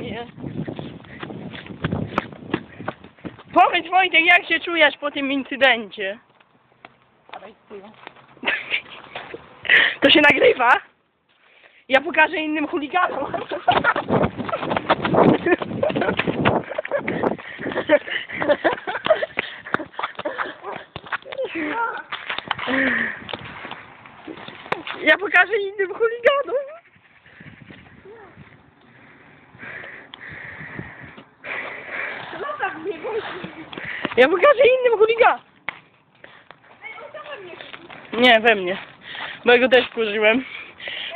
nie? Powiedz Wojtek, jak się czujesz po tym incydencie? To się nagrywa? Ja pokażę innym chuliganom. Ja pokażę innym chuliganom. Ja pokażę innym chuliganom. Nie, we mnie. Bo ja go też wkurzyłem.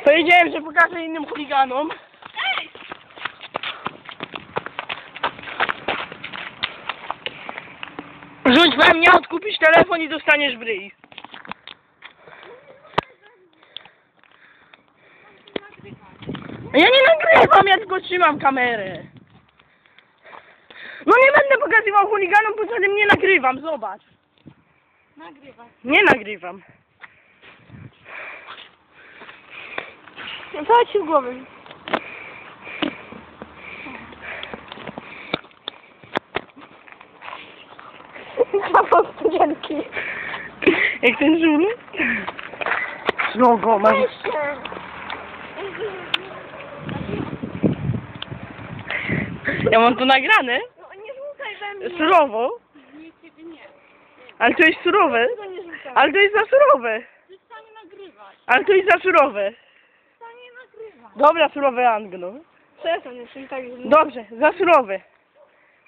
Powiedziałem, że pokażę innym chuliganom. Rzuć we mnie, odkupisz telefon i dostaniesz w ryj. Ja nie nagrywam, ja tylko trzymam kamerę. No nie będę pokazywał chuliganom, poza tym nie nagrywam, zobacz. Nagrywaj. Nie nagrywam. No to ci w głowę. Kawał studzienki. Jak ten żul? No go mam. Ja mam to nagrane. No nie rzucaj we mnie. Surowo. Nie, ciebie nie. Ale to jest surowe. Tego nie rzucaj. Ale to jest za surowe. Przestań nagrywać. Ale to jest za surowe. Przestań nagrywać. Dobra, surowe Anglo. Przestań, jestem tak... Dobrze, za surowe.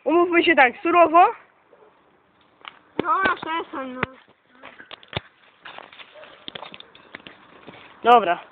Umówmy się tak, surowo. Dobra, przestań, no. Dobra.